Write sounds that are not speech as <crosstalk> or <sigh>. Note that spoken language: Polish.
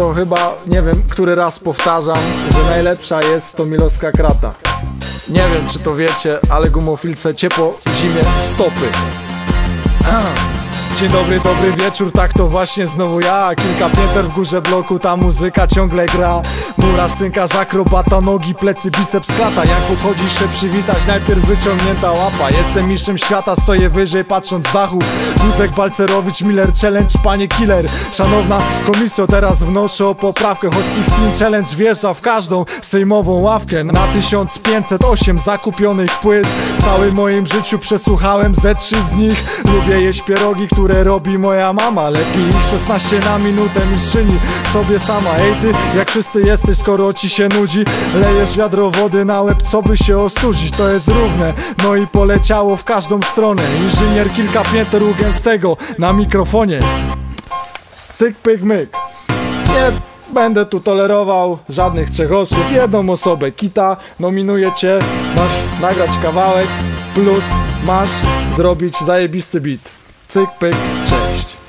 to chyba, nie wiem, który raz powtarzam, że najlepsza jest to milowska krata. Nie wiem, czy to wiecie, ale gumofilce ciepło w zimie w stopy. <clears throat> Dzień dobry, dobry wieczór, tak to właśnie znowu ja. Kilka pięter w górze bloku, ta muzyka ciągle gra. Murarz, tynkarz, akrobata, nogi, plecy, biceps, klata. Jak podchodzisz się przywitać, najpierw wyciągnięta łapa. Jestem mistrzem świata, stoję wyżej patrząc z dachu. Guzek, Balcerowicz, Miller, Challenge, panie killer. Szanowna komisjo, teraz wnoszę o poprawkę. Hot 16 Challenge wjeżdża w każdą sejmową ławkę. Na 1508 zakupionych płyt. W całym moim życiu przesłuchałem ze trzy z nich. Lubię jeść pierogi, które robi moja mama. Lepiej ich 16 na minutę mistrzyni sobie sama. Ej ty, jak wszyscy jesteś, skoro ci się nudzi Lejesz wiadro wody na łeb, co by się ostudzić? To jest równe, no i poleciało w każdą stronę. Inżynier kilka pięter u gęstego na mikrofonie. Cyk, pyk, myk. Nie będę tu tolerował żadnych trzech osób. Jedną osobę, Kita, nominuję cię. Masz nagrać kawałek Plus masz zrobić zajebisty beat Cyk, pyk, cześć